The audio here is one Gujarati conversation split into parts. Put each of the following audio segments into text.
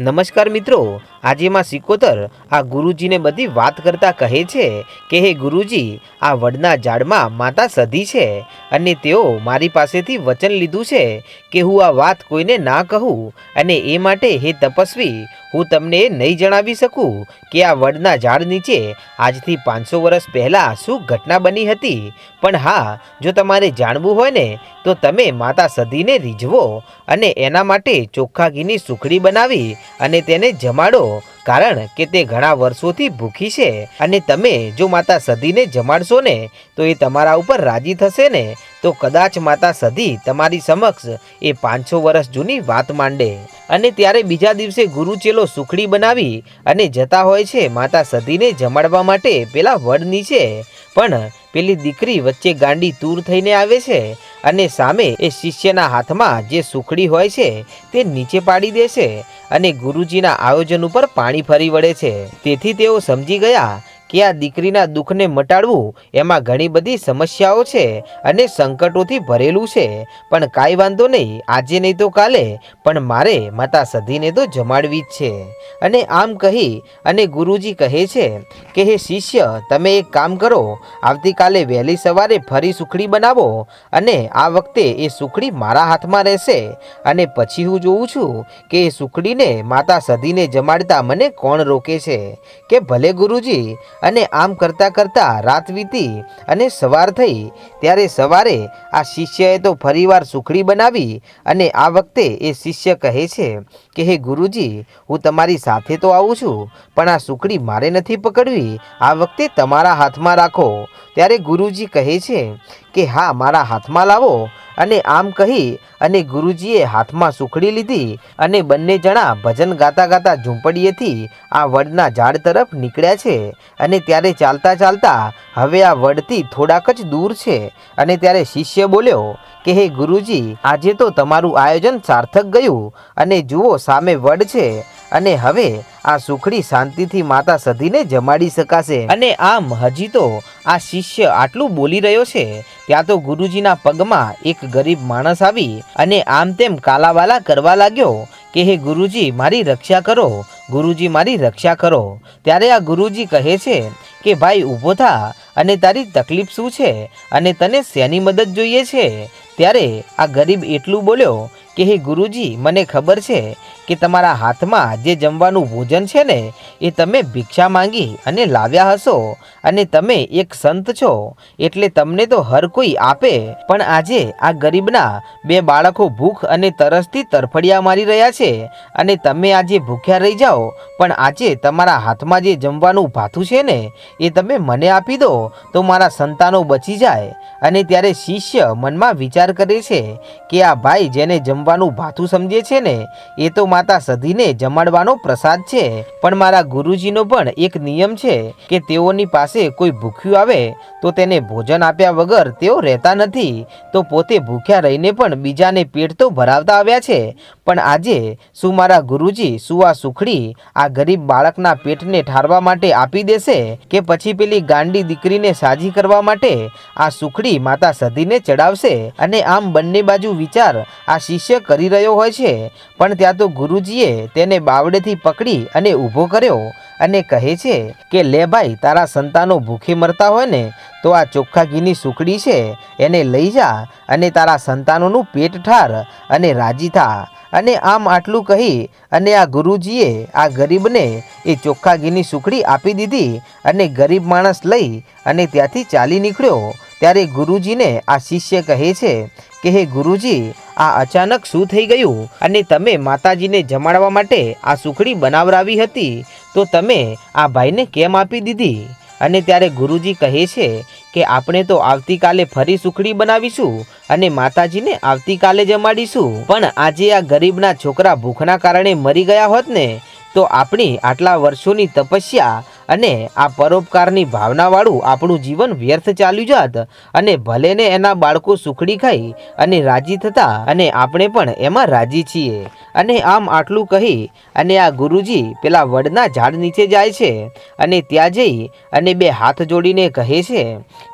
નમસ્કાર મિત્રો, આજે માં સિકોતર આ ગુરુજીને બધી વાત કરતા કહે છે કે, હે ગુરુજી, આ વડના ઝાડમાં માતા સધી છે અને તેઓ મારી પાસેથી વચન લીધું છે કે હું આ વાત કોઈને ના કહું અને એ માટે હે તપસ્વી હું તમને નહીં જણાવી શકું કે આ વડના ઝાડ નીચે આજથી પાંચસો વર્ષ પહેલાં શું ઘટના બની હતી. પણ હા, જો તમારે જાણવું હોય ને, તો તમે માતા સધીને રીઝવો અને એના માટે ચોખ્ખા ઘીની સુખડી બનાવી અને તેને જમાડો, કારણ કે તે ઘણા વર્ષોથી ભૂખી છે અને તમે જો માતા સધીને જમાડશો ને, તો એ તમારા ઉપર રાજી થશે ને તો કદાચ માતા સધી તમારી સમક્ષ એ પાંચસો વર્ષ જૂની વાત માંડે. અને ત્યારે બીજા દિવસે ગુરુચેલો સુખડી બનાવી અને જતા હોય છે માતા સધીને જમાડવા માટે પેલા વડ નીચે. પણ પેલી દીકરી વચ્ચે ગાંડી તૂર થઈને આવે છે અને સામે એ શિષ્યના હાથમાં જે સુખડી હોય છે તે નીચે પાડી દે છે અને ગુરુજીના આયોજન ઉપર પાણી ફરી વળે છે. તેથી તેઓ સમજી ગયા કે આ દીકરીના દુઃખને મટાડવું એમાં ઘણી બધી સમસ્યાઓ છે અને સંકટોથી ભરેલું છે. પણ કાંઈ વાંધો નહીં, આજે નહીં તો કાલે, પણ મારે માતા સધીને તો જમાડવી જ છે. અને આમ કહી અને ગુરુજી કહે છે કે, હે શિષ્ય, તમે એક કામ કરો, આવતીકાલે વહેલી સવારે ફરી સુખડી બનાવો અને આ વખતે એ સુખડી મારા હાથમાં રહેશે. અને પછી હું જોઉં છું કે એ સુખડીને માતા સધીને જમાડતા મને કોણ રોકે છે? કે ભલે ગુરુજી અને આમ કરતાં કરતાં રાત વીતી અને સવાર થઈ. ત્યારે સવારે આ શિષ્યએ તો ફરીવાર સુખડી બનાવી અને આ વખતે એ શિષ્ય કહે છે કે, હે ગુરુજી, હું તમારી સાથે તો આવું છું, પણ આ સુખડી મારે નથી પકડવી. આ વખતે તમારા હાથમાં રાખો. ત્યારે ગુરુજી કહે છે કે, હા, મારા હાથમાં લાવો અને આમ કહી અને ગુરુજીએ હાથમાં સુખડી લીધી અને બંને જણા ભજન ગાતા ગાતા ઝૂંપડીએથી આ વડના ઝાડ તરફ નીકળ્યા છે અને ત્યારે ચાલતા ચાલતા હવે આ વડથી થોડાક જ દૂર છે અને ત્યારે શિષ્ય બોલ્યો કે, હે ગુરુજી, આજે તો તમારું આયોજન સાર્થક ગયું અને જુઓ સામે વડ છે અને હવે આ સુખડી શાંતિથી માતા સધીને જમાડી શકાશે. અને આમ હજી તો આ શિષ્ય આટલું બોલી રહ્યો છે ત્યાં તો ગુરુજીના પગમાં એક ગરીબ માણસ આવી અને આમ તેમ કાલાવાલા કરવા લાગ્યો કે, હે ગુરુજી, મારી રક્ષા કરો, ગુરુજી, મારી રક્ષા કરો. ત્યારે આ ગુરુજી કહે છે કે, ભાઈ, ઊભો થા અને તારી તકલીફ શું છે? અને તને શેની મદદ જોઈએ છે? ત્યારે આ ગરીબ એટલું બોલ્યો કે હે ગુરુજી, મને ખબર છે કે તમારા હાથમાં જે જમવાનું ભોજન છે ને, એ તમે ભિક્ષા માંગી અને લાવ્યા હશો અને તમે એક સંત છો, એટલે તમને તો હર કોઈ આપે. પણ આજે આ ગરીબના બે બાળકો ભૂખ અને તરસથી તરફડિયા મારી રહ્યા છે અને તમે આજે ભૂખ્યા રહી જાઓ, પણ આજે તમારા હાથમાં જે જમવાનું ભાથું છે ને, એ તમે મને આપી દો, તો મારા સંતાનો બચી જાય. અને ત્યારે શિષ્ય મનમાં વિચાર કરે છે કે આ ભાઈ જેને જમવાનું ભાથું સમજે છે ને, એ તો માતા સધીને જમાડવાનો પ્રસાદ છે. પણ મારા ગુરુજીનો પણ એક નિયમ છે કે તેઓની પાસે કોઈ ભૂખ્યું આવે તો તેને ભોજન આપ્યા વગર તેઓ રહેતા નથી. તો પોતે ભૂખ્યા રહીને પણ બીજાને પેટ તો ભરાવતા આવ્યા છે. પણ આજે શું મારા ગુરુજી શું આ સુખડી આ ગરીબ બાળકના પેટને ઠારવા માટે આપી દેશે? કે પછી પેલી ગાંડી દીકરીને સાજી કરવા માટે આ સુખડી માતા સધીને ચડાવશે? અને આમ બંને બાજુ વિચાર આ શિષ્ય કરી રહ્યો હોય છે, પણ ત્યાં તો ગુરુજીએ તેને બાવડેથી પકડી અને ઊભો કર્યો અને કહે છે કે, લે ભાઈ, તારા સંતાનો ભૂખે મરતા હોય ને, તો આ ચોખ્ખા ઘીની સુખડી છે, એને લઈ જા અને તારા સંતાનોનું પેટ ઠાર અને રાજી થા. અને આમ આટલું કહી અને આ ગુરુજીએ આ ગરીબને એ ચોખ્ખા ઘીની સુખડી આપી દીધી અને ગરીબ માણસ લઈ અને ત્યાંથી ચાલી નીકળ્યો. ત્યારે ગુરુજીને આ શિષ્ય કહે છે કે હે ગુરુજી, આ અચાનક શું થઈ ગયું? અને તમે માતાજીને જમાડવા માટે આ સુખડી બનાવરાવી હતી, તો તમે આ ભાઈને કેમ આપી દીધી? અને ત્યારે ગુરુજી કહે છે કે આપણે તો આવતીકાલે ફરી સુખડી બનાવીશું અને માતાજીને આવતીકાલે જમાડીશું. પણ આજે આ ગરીબના છોકરા ભૂખના કારણે મરી ગયા હોત ને, તો આપણી આટલા વર્ષોની તપસ્યા અને આ પરોપકારની ભાવનાવાળું આપણું જીવન વ્યર્થ ચાલ્યું જાત અને ભલે ને એના બાળકો સુખડી ખાઈ અને રાજી થતા અને આપણે પણ એમાં રાજી છીએ. અને આમ આટલું કહી અને આ ગુરુજી પેલા વડના ઝાડ નીચે જાય છે અને ત્યાં જઈ અને બે હાથ જોડીને કહે છે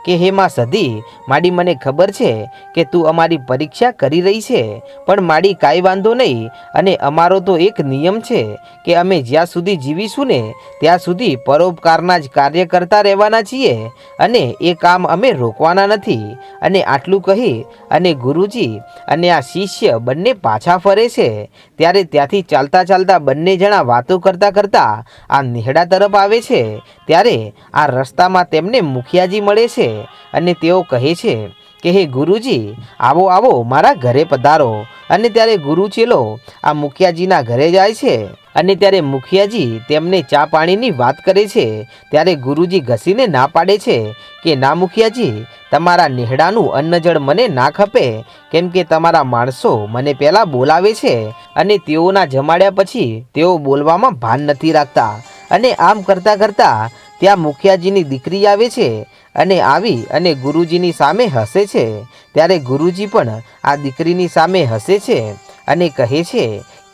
કે, હે માં સધી માડી મને ખબર છે કે તું અમારી પરીક્ષા કરી રહી છે, પણ માડી કાંઈ વાંધો નહીં અને અમારો તો એક નિયમ છે કે અમે જ્યાં સુધી જીવીશું ને, ત્યાં સુધી પરોપકારના જ કાર્ય કરતા રહેવાના છીએ અને એ કામ અમે રોકવાના નથી. અને આટલું કહી અને ગુરુજી અને આ શિષ્ય બંને પાછા ફરે છે. ત્યારે ત્યાંથી ચાલતા ચાલતા બંને જણા વાતો કરતા કરતા આ નેહડા તરફ આવે છે. ત્યારે આ રસ્તામાં તેમને મુખિયાજી મળે છે અને તેઓ કહે છે કે, હે ગુરુજી, આવો આવો મારા ઘરે પધારો. અને ત્યારે ગુરુ ચેલો આ મુખિયાજીના ઘરે જાય છે. અને ત્યારે મુખિયાજી તેમને ચા પાણીની વાત કરે છે, ત્યારે ગુરુજી ઘસીને ના પાડે છે કે, ના મુખિયાજી, તમારા નેહડાનું અન્નજળ મને ના ખપે, કેમ કે તમારા માણસો મને પહેલાં બોલાવે છે અને તેઓના જમાડ્યા પછી તેઓ બોલવામાં ભાન નથી રાખતા. અને આમ કરતાં કરતાં ત્યાં મુખિયાજીની દીકરી આવે છે અને આવી અને ગુરુજીની સામે હસે છે. ત્યારે ગુરુજી પણ આ દીકરીની સામે હસે છે અને કહે છે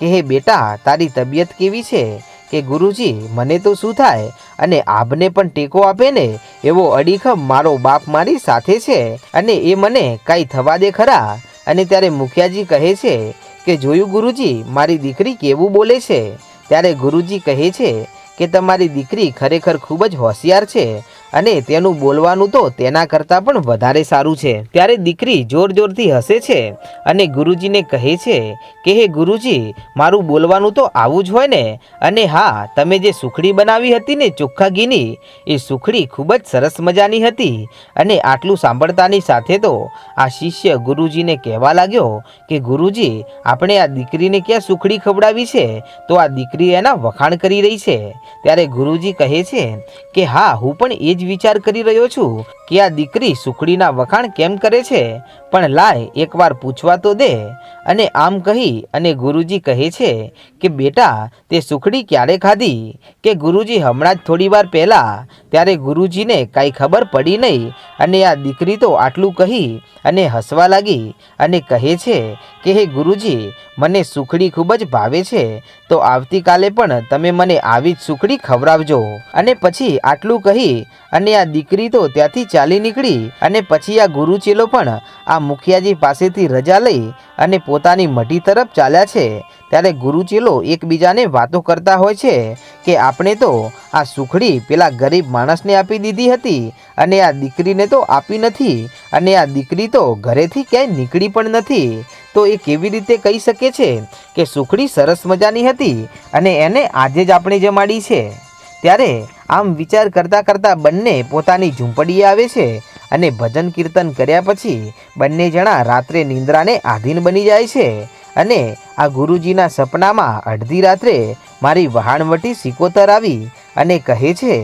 કે, હે બેટા, તારી તબિયત કેવી છે? કે, ગુરુજી, મને તો શું થાય? અને આપને પણ ટેકો આપે ને? એવો અડીખમ મારો બાપ મારી સાથે છે. અને એ મને કાંઈ થવા દે ખરા? અને ત્યારે મુખિયાજી કહે છે કે, જોયું ગુરુજી, મારી દીકરી કેવું બોલે છે? ત્યારે ગુરુજી કહે છે કે, તમારી દીકરી ખરેખર ખૂબ જ હોશિયાર છે. અને તેનું બોલવાનું તો તેના કરતાં પણ વધારે સારું છે. ત્યારે દીકરી જોર જોરથી હસે છે અને ગુરુજીને કહે છે કે, હે ગુરુજી, મારું બોલવાનું તો આવું જ હોય ને? અને હા, તમે જે સુખડી બનાવી હતી ને ચોખ્ખા ઘીની એ સુખડી ખૂબ જ સરસ મજાની હતી. અને આટલું સાંભળતાની સાથે તો આ શિષ્ય ગુરુજીને કહેવા લાગ્યો કે, ગુરુજી, આપણે આ દીકરીને ક્યાં સુખડી ખવડાવી છે? તો આ દીકરી એના વખાણ કરી રહી છે. ત્યારે ગુરુજી કહે છે કે, હા, હું પણ એ જ વિચાર કરી રહ્યો છું કે આ દીકરી સુખડીના વખાણ કેમ કરે છે? પણ લાય, એકવાર પૂછવા તો દે. અને આમ કહી અને ગુરુજી કહે છે કે, બેટા, તે સુખડી ક્યારે ખાધી? કે ગુરુજી હમણાં જ થોડી વાર પહેલાં, ત્યારે ગુરુજીને કાંઈ ખબર પડી નહીં. અને આ દીકરી તો આટલું કહી અને હસવા લાગી અને કહે છે કે, હે ગુરુજી, મને સુખડી ખૂબ જ ભાવે છે. તો આવતીકાલે પણ તમે મને આવી જ સુખડી ખવડાવજો. અને પછી આટલું કહી અને આ દીકરી તો ત્યાંથી ચાલી નીકળી અને પછી આ ગુરુચેલો પણ આ મુખિયાજી પાસેથી રજા લઈ અને પોતાની મઢી તરફ ચાલ્યા છે. ત્યારે ગુરુચેલો એકબીજાને વાતો કરતા હોય છે કે આપણે તો આ સુખડી પેલા ગરીબ માણસને આપી દીધી હતી અને આ દીકરીને તો આપી નથી અને આ દીકરી તો ઘરેથી ક્યાંય નીકળી પણ નથી. તો એ કેવી રીતે કહી શકે છે કે સુખડી સરસ મજાની હતી અને એને આજે જ આપણે જમાડી છે? ત્યારે આમ વિચાર કરતાં કરતાં બંને પોતાની ઝૂંપડીએ આવે છે અને ભજન કીર્તન કર્યા પછી બંને જણા રાત્રે નિંદ્રાને આધીન બની જાય છે. અને આ ગુરુજીના સપનામાં અડધી રાત્રે મારી વહાણવટી સિકોતર આવી અને કહે છે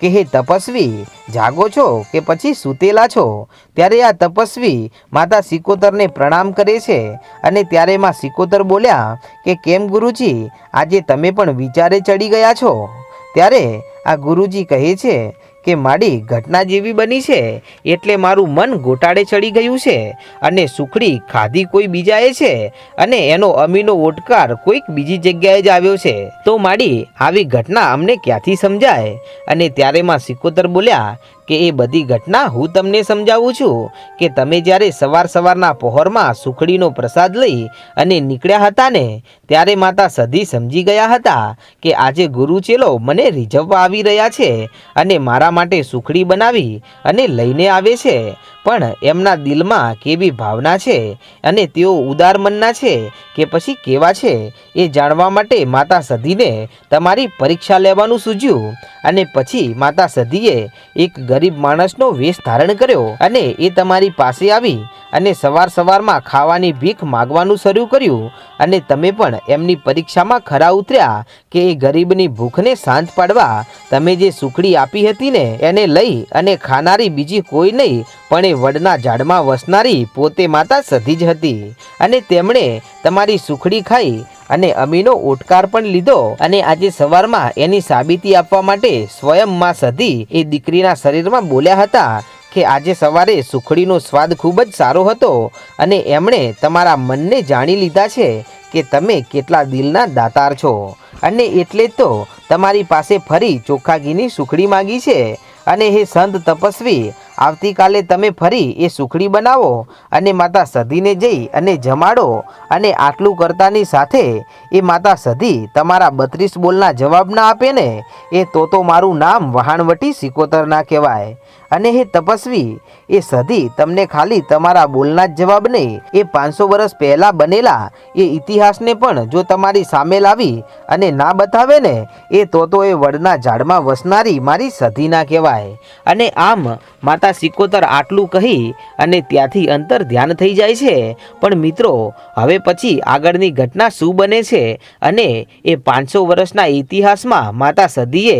કે, હે તપસ્વી, જાગો છો કે પછી સૂતેલા છો? ત્યારે આ તપસ્વી માતા સિકોતરને પ્રણામ કરે છે અને ત્યારે માં સિકોતર બોલ્યા કે, કેમ ગુરુજી, આજે તમે પણ વિચારે ચડી ગયા છો? ત્યારે આ ગુરુજી કહે છે કે માડી ઘટના જેવી બની છે એટલે મારું મન ગોટાળે ચડી ગયું છે અને સુખડી ખાધી કોઈ બીજાએ છે અને એનો અમીનો ઓટકાર કોઈક બીજી જગ્યાએ જ આવ્યો છે. તો માડી, આવી ઘટના અમને ક્યાંથી સમજાય? અને ત્યારે માં સિકોતર બોલ્યા કે એ બધી ઘટના હું તમને સમજાવું છું કે તમે જ્યારે સવાર સવારના પહોરમાં સુખડીનો પ્રસાદ લઈ અને નીકળ્યા હતા ને ત્યારે માતા સધી સમજી ગયા હતા કે આજે ગુરુ ચેલો મને રીઝવવા આવી રહ્યા છે અને મારા માટે સુખડી બનાવી અને લઈને આવે છે. પણ એમના દિલમાં કેવી ભાવના છે અને તેઓ ઉદાર મનના છે કે પછી કેવા છે એ જાણવા માટે માતા સધીને તમારી પરીક્ષા લેવાનું સૂચ્યું અને પછી માતા સધીએ એક ગરીબ માણસનો વેશ ધારણ કર્યો અને એ તમારી પાસે આવી અને સવાર સવારમાં ખાવાની ભીખ માગવાનું શરૂ કર્યું અને તમે પણ એમની પરીક્ષામાં ખરા ઉતર્યા કે એ ગરીબની ભૂખને શાંત પાડવા તમે જે સુખડી આપી હતી ને એને લઈ અને ખાનારી બીજી કોઈ નહીં, પણ એ વડના ઝાડમાં વસનારી પોતે માતા સધી જ હતી. અને તેમણે તમારી સુખડી ખાઈ અને અમીનો ઓટકાર પણ લીધો અને આજે સવારમાં એની સાબિતી આપવા માટે સ્વયં માં સધી એ દીકરીના શરીરમાં બોલ્યા હતા કે આજે સવારે સુખડીનો સ્વાદ ખૂબ જ સારો હતો અને એમણે તમારા મનને જાણી લીધા છે કે તમે કેટલા દિલના દાતાર છો. અને એટલે તો તમારી પાસે ફરી ચોખ્ખા ઘીની સુખડી માગી છે. અને હે સંત તપસ્વી, આવતીકાલે તમે ફરી એ સુખડી બનાવો અને માતા સધીને જઈ અને જમાડો અને આટલું કરતાની સાથે એ માતા સધી તમારા બત્રીસ બોલના જવાબ ના આપે ને? એ તો તો મારું નામ વહાણવટી સિકોતર ના કહેવાય. અને હે તપસ્વી, એ સધી તમને ખાલી તમારા બોલના જ જવાબ નહીં. એ પાંચસો વર્ષ પહેલાં બનેલા, એ ઇતિહાસને પણ જો તમારી સામે લાવી અને ના બતાવે ને, એ તો તો એ વડના ઝાડમાં વસનારી મારી સધી ના કહેવાય. અને આમ માતા સિકોતર આટલું કહી અને ત્યાંથી અંતર ધ્યાન થઈ જાય છે. પણ મિત્રો, હવે પછી આગળની ઘટના શું બને છે? અને એ પાંચસો વર્ષના ઇતિહાસમાં માતા સદીએ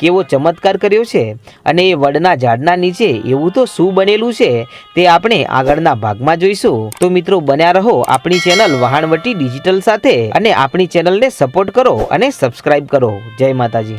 કેવો ચમત્કાર કર્યો છે અને એ વડના ઝાડના નીચે એવું તો શું બનેલું છે તે આપણે આગળના ભાગમાં જોઈશું. તો મિત્રો બન્યા રહો આપણી ચેનલ વહાણવટી ડિજિટલ સાથે અને આપણી ચેનલને સપોર્ટ કરો અને સબસ્ક્રાઇબ કરો. જય માતાજી.